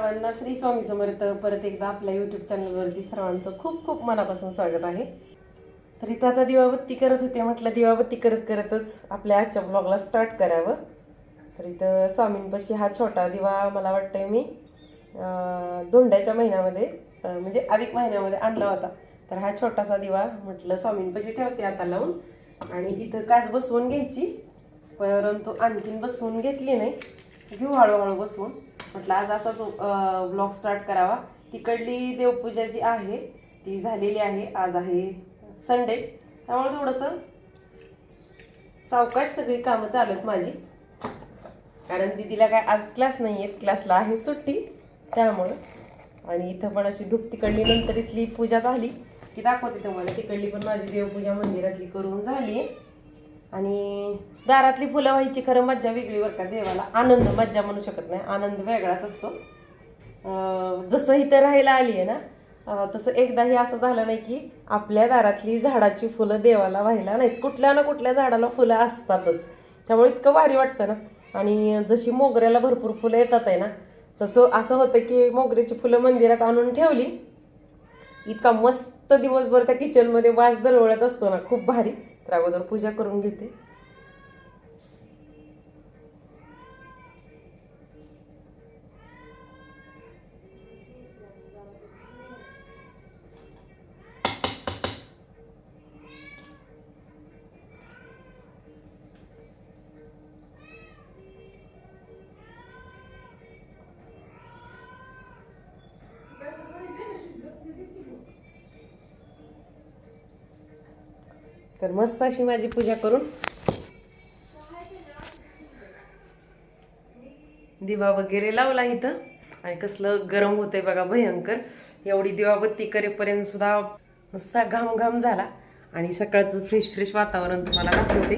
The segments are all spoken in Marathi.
सर्वांना श्री स्वामी समर्थ. परत एकदा आपल्या यूट्यूब चॅनलवरती सर्वांचं खूप खूप मनापासून स्वागत आहे. तर इथं आता दिवाबत्ती करत होते. म्हटलं दिवाबत्ती करत करतच आपल्या आजच्या ब्लॉगला स्टार्ट करावं. तर इथं स्वामींपाशी हा छोटा दिवा मला वाटतंय मी अं, धोंड्याच्या महिन्यामध्ये म्हणजे अधिक महिन्यामध्ये आणला होता. तर हा छोटासा दिवा म्हटलं स्वामींपाशी ठेवते आता लावून. आणि इथं काच बसवून घ्यायची परंतु आणखीन बसवून घेतली नाही. घेऊ हळूहळू बसवून म्हटलं आज असाच ब्लॉग स्टार्ट करावा. तिकडली देवपूजा जी आहे ती झालेली आहे. आज आहे संडे त्यामुळे थोडंसं सावकाश सगळी कामं चालू आहेत माझी. कारण दिदीला काय आज क्लास नाही आहेत क्लासला आहे सुट्टी. त्यामुळं. आणि इथं पण अशी धूप तिकडली नंतर इथली पूजा झाली. की दाखवते तुम्हाला. तिकडली पण माझी देवपूजा मंदिरातली करून झाली आहे आणि दारातली फुलं व्हायची खरं मज्जा वेगळी बरं का देवाला. आनंद मज्जा म्हणू शकत नाही. आनंद वेगळाच असतो. जसं इथं राहायला आली आहे ना तसं एकदाही असं झालं नाही की आपल्या दारातली झाडाची फुलं देवाला व्हायला नाहीत. कुठल्या ना कुठल्या झाडाला फुलं असतातच. त्यामुळे इतकं भारी वाटतं ना. आणि जशी मोगऱ्याला भरपूर फुलं येतात आहे ना तसं असं होतं की मोगऱ्याची फुलं मंदिरात आणून ठेवली. इतका मस्त दिवसभर त्या किचनमध्ये वास दरवळत असतो ना. खूप भारी. तर अगोदर पूजा करून घेते. तर मस्त अशी माझी पूजा करून दिवा वगैरे लावला इथं. आणि कसलं गरम होतंय बघा भयंकर. एवढी दिवाबत्ती करेपर्यंत सुद्धा नुसता घाम घाम झाला. आणि सकाळचं फ्रेश फ्रेश वातावरण तुम्हाला दाखवते.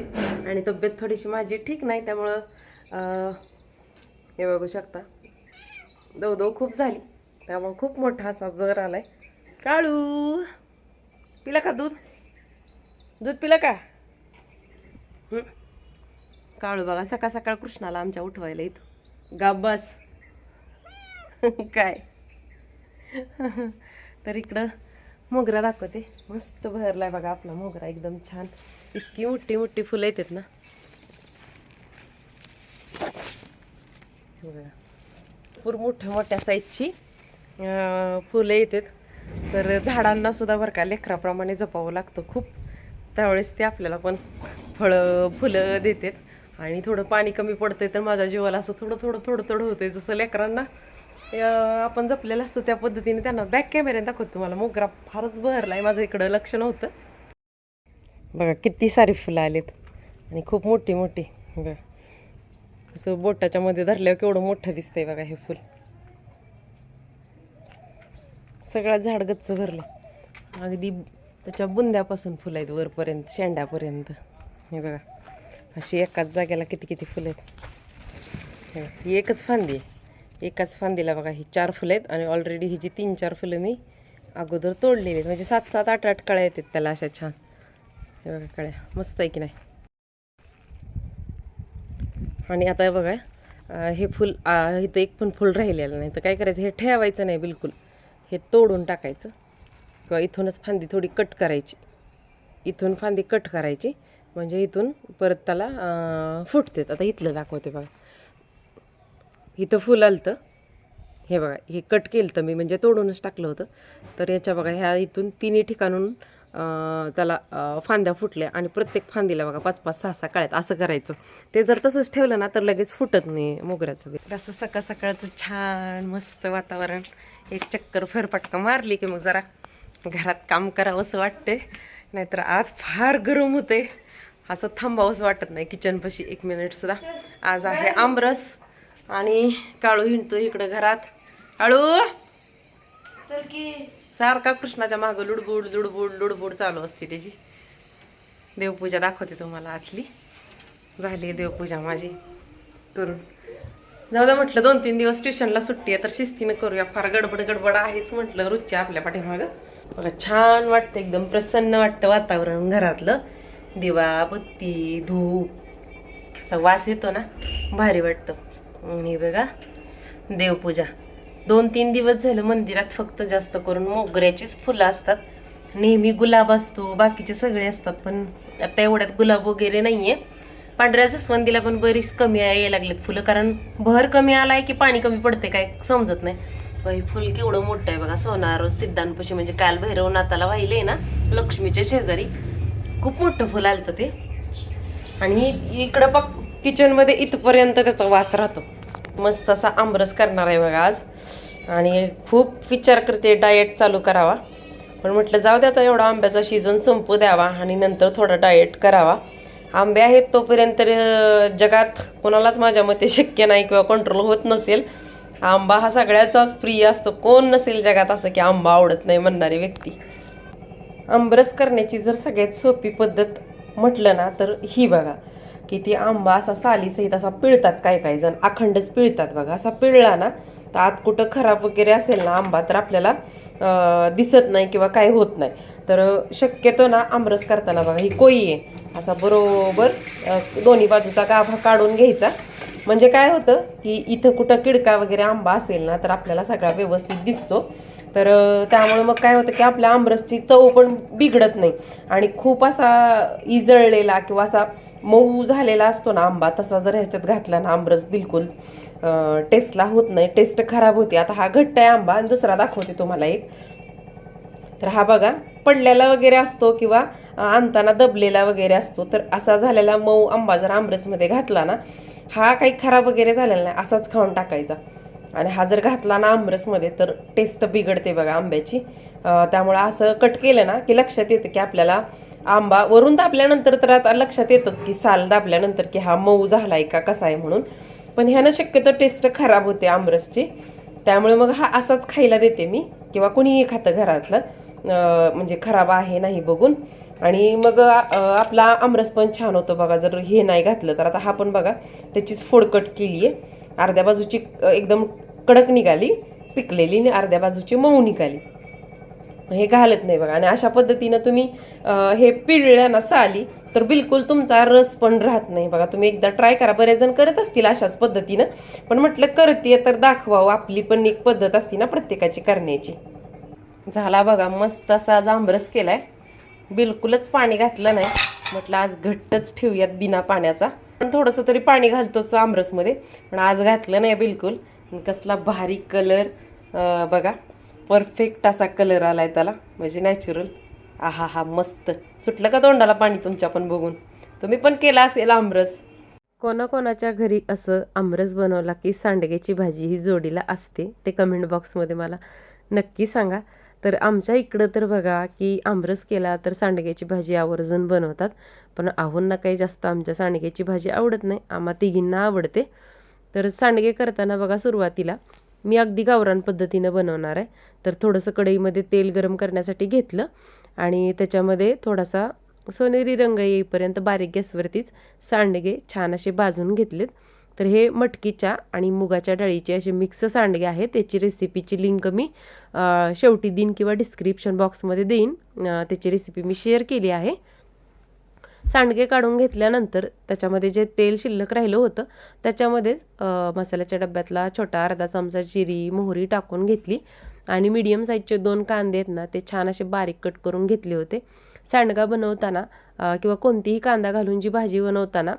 आणि तब्येत थोडीशी माझी ठीक नाही त्यामुळं हे बघू शकता. दवदव खूप झाली. त्यामुळं खूप मोठा असा जर आलाय. काळू पिला का दूध? दूध पिलं का. काळू बघा सकाळ सकाळ कृष्णाला आमच्या उठवायला इथं गाब बस. काय? तर इकडं मोगरा दाखवते. मस्त भरलाय बघा आपला मोगरा एकदम छान. इतकी मोठी मोठी फुलं येतात ना. भरपूर मोठ्या मोठ्या साईजची फुलं येतात. तर झाडांना सुद्धा बरं का लेकराप्रमाणे जपावं लागतं. खूप त्यावेळेस ते आपल्याला पण फळं फुलं देतात. आणि थोडं पाणी कमी पडतंय तर माझ्या जीवाला असं थोडं थोडं थोडं थोडं होतंय. जसं लेकरांना आपण जपलेलं असतं त्या पद्धतीने त्यांना बॅक कॅमेऱ्याने दाखवतो. तुम्हाला मोगरा फारच बहरला आहे माझं इकडं लक्ष नव्हतं. बघा किती सारी फुलं आलेत. आणि खूप मोठी मोठी. बघा. असं बोटाच्या मध्ये धरल्यावर केवढं मोठं दिसतंय बघा हे फुल. सगळ्यात झाड गच्च भरलं. अगदी त्याच्या बुंद्यापासून फुलं आहेत वरपर्यंत शेंड्यापर्यंत हे बघा अशी एकाच जागेला किती किती फुलं आहेत. ही एकच फांदी आहे. एकाच फांदीला बघा ही चार फुलं आहेत आणि ऑलरेडी ही जी तीन चार फुलं मी अगोदर तोडलेली आहेत. म्हणजे सात सात आठ आठ कळ्या येतात त्याला अशा छान. हे बघा कळ्या. मस्त आहे की नाही? आणि आता बघा हे फुल इथं एक पण फुल राहिलेलं नाही. तर काय करायचं? हे ठेवायचं नाही बिलकुल. हे तोडून टाकायचं. किंवा इथूनच फांदी थोडी कट करायची. इथून फांदी कट करायची. म्हणजे इथून परत त्याला फुटतेत. फुटते आता इथलं दाखवते बघा. इथं फुल आलतं. हे बघा हे कट केलं तर मी. म्हणजे तोडूनच टाकलं होतं. तर याच्या बघा ह्या इथून तिन्ही ठिकाणून त्याला फांद्या फुटल्या. आणि प्रत्येक फांदीला बघा पाच पाच सहा सहा काळ्यात असं करायचं. ते जर तसंच ठेवलं ना तर लगेच फुटत नाही मोगऱ्याचं बी असं सकाळ सकाळचं छान मस्त वातावरण. एक चक्कर फरफटका मारली की मग जरा घरात काम करावं असं वाटते नाहीतर आज फार गरम होते असं थांबावंसं वाटत नाही. किचनपाशी एक मिनिट सुद्धा. आज आहे आमरस आणि काळू हिंडतो इकडं घरात. काळू! सारखा कृष्णाच्या मागं लुडबुड लुडबुड लुडबुड चालू असते त्याची. देवपूजा दाखवते तुम्हाला आतली. झाली देवपूजा माझी करून. जाऊ द्या म्हटलं दोन तीन दिवस ट्युशनला सुट्टी आहे तर शिस्तीनं करूया. फार गडबड गडबड आहेच म्हटलं रोजच्या आपल्या पाठीमागं. बघा छान वाटतं एकदम प्रसन्न वाटतं वातावरण घरातलं. दिवा बत्ती धूप असा वास येतो ना भारी वाटतं. आणि बघा देवपूजा. दोन तीन दिवस झालं मंदिरात फक्त जास्त करून मोगऱ्याचीच फुलं असतात. नेहमी गुलाब असतो बाकीचे सगळे असतात पण आता एवढ्यात गुलाब वगैरे नाही आहे पांढऱ्या जसवंतीला पण बरीच कमी यायला लागलेत फुलं कारण भर कमी आलाय की पाणी कमी पडते काय समजत नाही. बाई फुल केवढं मोठं आहे बघा सोनार सिद्धांपशी म्हणजे काल भैरवनाथाला वाहिले ना लक्ष्मीच्या शेजारी. खूप मोठं फुल आलं ते. आणि इकडं बघ किचनमध्ये इथपर्यंत त्याचा वास राहतो. मस्त असा आमरस करणार आहे बघा आज. आणि खूप विचार करते डाएट चालू करावा. पण म्हटलं जाऊ द्या आता एवढा आंब्याचा सीझन संपू द्यावा आणि नंतर थोडा डाएट करावा. आंबे आहेत तोपर्यंत जगात कोणालाच माझ्या मते शक्य नाही किंवा कंट्रोल होत नसेल. आंबा हा सगळ्याचाच प्रिय असतो. कोण नसेल जगात असं की आंबा आवडत नाही म्हणणारी व्यक्ती. आंबरस करण्याची जर सगळ्यात सोपी पद्धत म्हटलं ना तर ही बघा की ती आंबा असा सालीसहित असा पिळतात काय काय जण. अखंडच पिळतात बघा. असा पिळला ना तर आत कुठं खराब वगैरे असेल ना आंबा तर आपल्याला दिसत नाही किंवा काय होत नाही. तर शक्यतो ना आमरस करताना बघा ही कोई आहे. असा बरोबर दोन्ही बाजूचा गाभा काढून घ्यायचा. म्हणजे काय होतं की इथं कुठं किडका वगैरे आंबा असेल ना तर आपल्याला सगळा व्यवस्थित दिसतो. तर त्यामुळे मग काय होतं की आपल्या आमरसची चव पण बिघडत नाही. आणि खूप असा इजळलेला किंवा असा मऊ झालेला असतो ना आंबा तसा जर ह्याच्यात घातला ना आमरस बिलकुल टेस्टला होत नाही टेस्ट खराब होते. आता हा घट्ट आहे आंबा आणि दुसरा दाखवते तुम्हाला एक. तर हा बघा पडलेला वगैरे असतो किंवा आणताना दबलेला वगैरे असतो. तर असा झालेला मऊ आंबा जर आमरसमध्ये घातला ना हा काही खराब वगैरे झालेला नाही असाच खाऊन टाकायचा. आणि हा जर घातला ना आमरसमध्ये तर टेस्ट बिघडते बघा आंब्याची. त्यामुळं असं कट केलं ना की लक्षात येतं की आपल्याला आंबा वरून दाबल्यानंतर तर आता लक्षात येतच की साल दाबल्यानंतर की हा मऊ झाला आहे का कसा आहे म्हणून. पण ह्यानं शक्यतो टेस्ट खराब होते आमरसची. त्यामुळे मग हा असाच खायला देते मी किंवा कोणीही खातं घरातलं. म्हणजे खराब आहे नाही बघून. आणि मग आपला आमरस पण छान होतो बघा जर हे नाही घातलं तर. आता हा पण बघा त्याचीच फोडकट केली आहे अर्ध्या बाजूची एकदम कडक निघाली पिकलेली आणि अर्ध्या बाजूची मऊ निघाली. हे घालत नाही बघा. आणि अशा पद्धतीनं तुम्ही हे पिळल्या ना साली तर बिलकुल तुमचा रस पण राहत नाही बघा. तुम्ही एकदा ट्राय करा. बरेच जण करत असतील अशाच पद्धतीनं. पण म्हटलं करते तर दाखवावं. आपली पण एक पद्धत असते ना प्रत्येकाची करण्याची. झाला बघा मस्त असा जांबरस केलाय. बिलकुलच पाणी घातलं नाही. म्हटलं आज घट्टच ठेवूयात बिना पाण्याचा. पण थोडंसं तरी पाणी घालतोच आमरसमध्ये. पण आज घातलं नाही बिलकुल. आणि कसला भारी कलर बघा. परफेक्ट असा कलर आला आहे त्याला. म्हणजे नॅचरल आहा हा मस्त. सुटलं का तोंडाला पाणी तुमच्या पण बघून? तुम्ही पण केला असेल आमरस. कोणाकोणाच्या घरी असं आमरस बनवला की सांडग्याची भाजी ही जोडीला असते ते कमेंट बॉक्समध्ये मला नक्की सांगा. तर आमच्या इकडं तर बघा की आमरस केला तर सांडग्याची भाजी आवर्जून बनवतात. पण आहोंना काही जास्त आमच्या सांडग्याची भाजी आवडत नाही. आम्हा तिघींना आवडते. तर सांडगे करताना बघा सुरुवातीला मी अगदी गावरान पद्धतीनं बनवणार आहे. तर थोडंसं कढईमध्ये तेल गरम करण्यासाठी घेतलं आणि त्याच्यामध्ये थोडासा सोनेरी रंग येईपर्यंत बारीक गॅसवरतीच सांडगे छान असे भाजून घेतलेत. तर हे मटकीच्या आणि मुगाच्या डाळीचे असे मिक्स सांडगे आहेत. त्याची रेसिपीची लिंक मी शेवटी देईन किंवा डिस्क्रिप्शन बॉक्समध्ये देईन. त्याची रेसिपी मी शेअर केली आहे. सांडगे काढून घेतल्यानंतर त्याच्यामध्ये जे तेल शिल्लक राहिलं होतं त्याच्यामध्येच मसाल्याच्या डब्यातला छोटा अर्धा चमचा जिरी मोहरी टाकून घेतली. आणि मीडियम साईजचे दोन कांदे आहेत ना ते छान असे बारीक कट करून घेतले होते. सांडगा बनवताना किंवा कोणतीही कांदा घालून जी भाजी बनवताना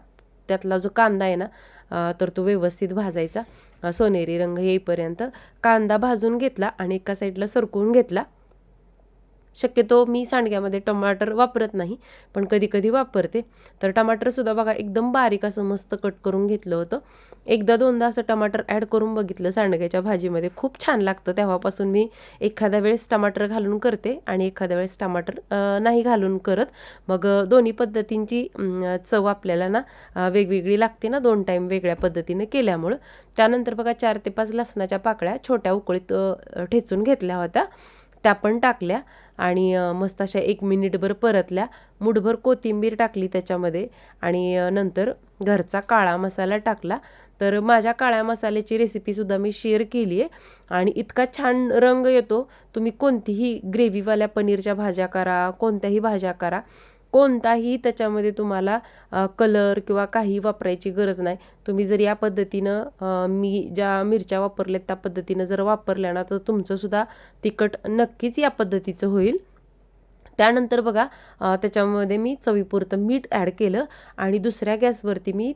त्यातला जो कांदा आहे ना तर तो व्यवस्थित भाजायचा. सोनेरी रंग येईपर्यंत कांदा भाजून घेतला आणि एका साईडला सरकवून घेतला. शक्यतो मी सांडग्यामध्ये टमाटर वापरत नाही पण कधी कधी वापरते. तर टमाटरसुद्धा बघा एकदम बारीक असं मस्त कट करून घेतलं होतं. एकदा दोनदा असं टमाटर ॲड करून बघितलं सांडग्याच्या भाजीमध्ये. खूप छान लागतं. तेव्हापासून मी एखाद्या वेळेस टमाटर घालून करते आणि एखाद्या वेळेस टमाटर नाही घालून करत. मग दोन्ही पद्धतींची चव आपल्याला ना वेगवेगळी लागते ना दोन टाईम वेगळ्या पद्धतीने केल्यामुळं. त्यानंतर बघा चार ते पाच लसणाच्या पाकळ्या छोट्या उकळीत ठेचून घेतल्या होत्या. त्या पण टाकल्या आणि मस्त अशा एक मिनिटभर परतल्या. मुठभर कोथिंबीर टाकली त्याच्यामध्ये आणि नंतर घरचा काळा मसाला टाकला. तर माझ्या काळ्या मसाल्याची रेसिपीसुद्धा मी शेअर केली आहे आणि इतका छान रंग येतो. तुम्ही कोणतीही ग्रेव्हीवाल्या पनीरच्या भाज्या करा कोणत्याही भाज्या करा. कोणताही त्याच्यामध्ये तुम्हाला कलर किंवा काही वापरायची गरज नाही. तुम्ही जर या पद्धतीनं मी ज्या मिरच्या वापरल्यात त्या पद्धतीनं जर वापरल्या ना तर तुमचंसुद्धा तिखट नक्कीच या पद्धतीचं होईल. त्यानंतर बघा त्याच्यामध्ये मी चवीपुरतं मीठ ॲड केलं आणि दुसऱ्या गॅसवरती मी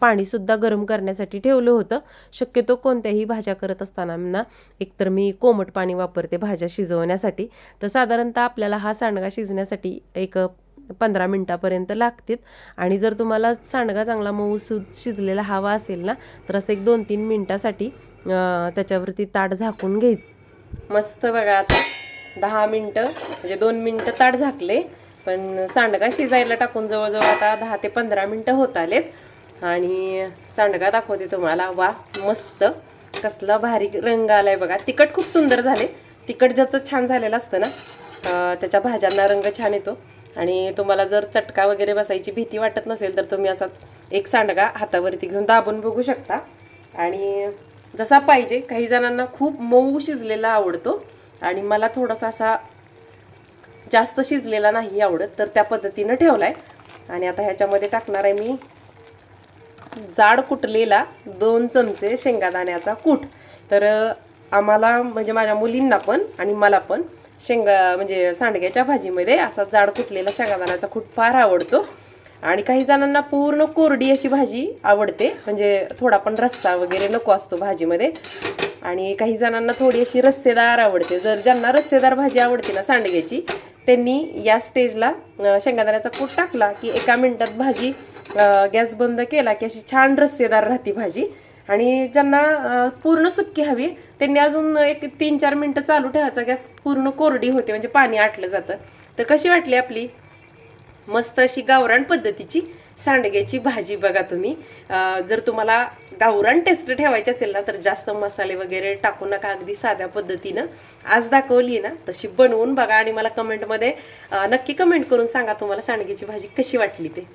पाणीसुद्धा गरम करण्यासाठी ठेवलं होतं. शक्यतो कोणत्याही भाज्या करत असताना ना एकतर मी कोमट पाणी वापरते भाज्या शिजवण्यासाठी. तर साधारणतः आपल्याला हा सांडगा शिजण्यासाठी एक पंधरा मिनटापर्यंत लागतील. आणि जर तुम्हाला सांडगा चांगला मऊ सु शिजलेला हवा असेल ना तर असं एक दोन तीन मिनटासाठी त्याच्यावरती ताट झाकून घ्यायचं मस्त बघा आता दहा मिनटं म्हणजे दोन मिनटं ताट झाकले. पण सांडगा शिजायला टाकून जवळजवळ आता दहा ते पंधरा मिनटं होत आलेत. आणि सांडगा दाखवते तुम्हाला. वा मस्त. कसला भारी रंग आलाय बघा. तिखट खूप सुंदर झाले. तिखट ज्याचं छान झालेलं असतं ना त्याच्या भाज्यांना रंग छान येतो. आणि तुम्हाला जर चटका वगैरे बसायची भीती वाटत नसेल तर तुम्ही असा एक सांडगा हातावरती घेऊन दाबून बघू शकता. आणि जसा पाहिजे काही जणांना खूप मऊ शिजलेला आवडतो. आणि मला थोडासा असा जास्त शिजलेला नाही आवडत तर त्या पद्धतीनं ठेवला आहे आणि आता ह्याच्यामध्ये टाकणार आहे मी जाड कुटलेला दोन चमचे शेंगादाण्याचा कूट. तर आम्हाला म्हणजे माझ्या मुलींना पण आणि मला पण शेंगा म्हणजे सांडग्याच्या भाजीमध्ये असा जाड कुटलेला शेंगादाण्याचा खूप फार आवडतो. आणि काही जणांना पूर्ण कोरडी अशी भाजी आवडते. म्हणजे थोडा पण रस्सा वगैरे नको असतो भाजीमध्ये. आणि काही जणांना थोडी अशी रस्सेदार आवडते. जर ज्यांना रस्सेदार भाजी आवडते ना सांडग्याची त्यांनी या स्टेजला शेंगादाण्याचा कूट टाकला की एका मिनटात भाजी गॅस बंद केला की अशी छान रस्सेदार राहते भाजी. आणि ज्यांना पूर्ण सुक्की हवी त्यांनी अजून एक तीन चार मिनटं चालू ठेवायचा. गॅस पूर्ण कोरडी होते म्हणजे पाणी आटलं जातं. तर कशी वाटली आपली? मस्त अशी गावरान पद्धतीची सांडग्याची भाजी बघा तुम्ही. जर तुम्हाला गावरान टेस्ट ठेवायची असेल ना तर जास्त मसाले वगैरे टाकू नका. अगदी साध्या पद्धतीनं. आज दाखवली ना तशी बनवून बघा आणि मला कमेंटमध्ये नक्की कमेंट करून सांगा तुम्हाला सांडग्याची भाजी कशी वाटली ते.